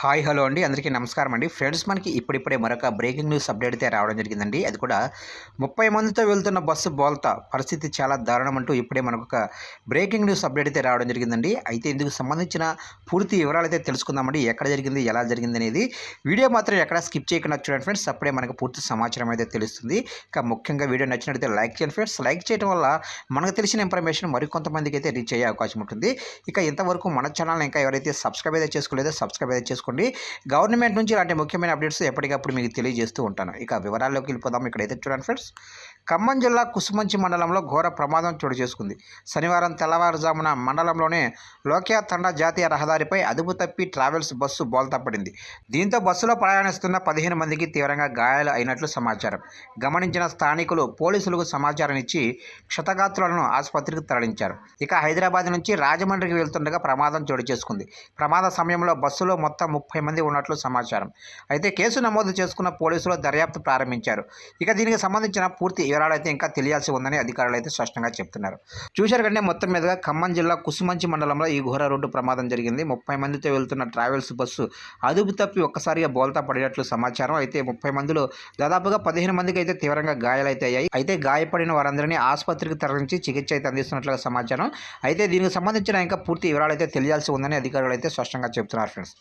Hi hello అండి. అందరికీ నమస్కారం అండి. ఫ్రెండ్స్ మనకి ఇప్పుడిప్పుడే మరొక బ్రేకింగ్ న్యూస్ అప్డేట్ అయితే రావడం జరిగిందండి. అది కూడా ముప్పై మందితో వెళ్తున్న బస్సు బోల్తా. పరిస్థితి చాలా దారుణం అంటూ ఇప్పుడే మనకు ఒక బ్రేకింగ్ న్యూస్ అప్డేట్ అయితే రావడం జరిగిందండి. అయితే ఇందుకు సంబంధించిన పూర్తి వివరాలు అయితే తెలుసుకుందామండి. ఎక్కడ జరిగింది ఎలా జరిగింది అనేది వీడియో మాత్రం ఎక్కడ స్కిప్ చేయకుండా చూడండి ఫ్రెండ్స్. అప్పుడే మనకు పూర్తి సమాచారం అయితే తెలుస్తుంది. ఇక ముఖ్యంగా వీడియో నచ్చినట్లయితే లైక్ చేయండి ఫ్రెండ్స్. లైక్ చేయడం వల్ల మనకు తెలిసిన ఇన్ఫర్మేషన్ మరికొంతమందికి అయితే రీచ్ అయ్యే అవకాశం ఉంటుంది. ఇక ఇంతవరకు మన ఛానల్ ఇంకా ఎవరైతే సబ్స్క్రైబ్ అయితే చేసుకోలేదో సబ్స్క్రైబ్ అయితే చేసుకోండి గవర్నమెంట్ నుంచి ఇలాంటి ముఖ్యమైన అప్డేట్స్ ఎప్పటికప్పుడు మీకు తెలియజేస్తూ ఉంటాను. ఇక వివరాల్లోకి వెళ్ళిపోదాం. ఇక్కడైతే చూడండి ఫ్రెండ్స్ ఖమ్మం జిల్లా కుసుమంచి మండలంలో ఘోర ప్రమాదం చోటు చేసుకుంది. శనివారం తెల్లవారుజామున మండలంలోనే లోకియా తండా జాతీయ రహదారిపై అదుపు తప్పి ట్రావెల్స్ బస్సు బోల్తా పడింది దీంతో బస్సులో ప్రయాణిస్తున్న పదిహేను మందికి తీవ్రంగా గాయాలు అయినట్లు సమాచారం. గమనించిన స్థానికులు పోలీసులకు సమాచారం ఇచ్చి క్షతగాత్రులను ఆసుపత్రికి తరలించారు. ఇక హైదరాబాద్ నుంచి రాజమండ్రికి వెళ్తుండగా ప్రమాదం చోటు చేసుకుంది. ప్రమాద సమయంలో బస్సులో మొత్తం ముప్పై మంది ఉన్నట్లు సమాచారం. అయితే కేసు నమోదు చేసుకున్న పోలీసులు దర్యాప్తు ప్రారంభించారు. ఇక దీనికి సంబంధించిన పూర్తి వివరాలైతే ఇంకా తెలియాల్సి ఉందని అధికారులు అయితే స్పష్టంగా చెప్తున్నారు. చూశారు కంటే మొత్తం మీదుగా ఖమ్మం జిల్లా కుసుమంచి మండలంలో ఈ ఘోర రోడ్డు ప్రమాదం జరిగింది. ముప్పై మందితో వెళ్తున్న ట్రావెల్స్ బస్సు అదుపు తప్పి ఒక్కసారిగా బోల్తా పడినట్లు సమాచారం. అయితే ముప్పై మందిలో దాదాపుగా పదిహేను మందికి అయితే తీవ్రంగా గాయాలైతే అయ్యాయి. అయితే గాయపడిన వారందరినీ ఆసుపత్రికి తరలించి చికిత్స అయితే అందిస్తున్నట్లుగా సమాచారం. అయితే దీనికి సంబంధించిన ఇంకా పూర్తి వివరాలు అయితే తెలియాల్సి ఉందని అధికారులు అయితే స్పష్టంగా చెప్తున్నారు ఫ్రెండ్స్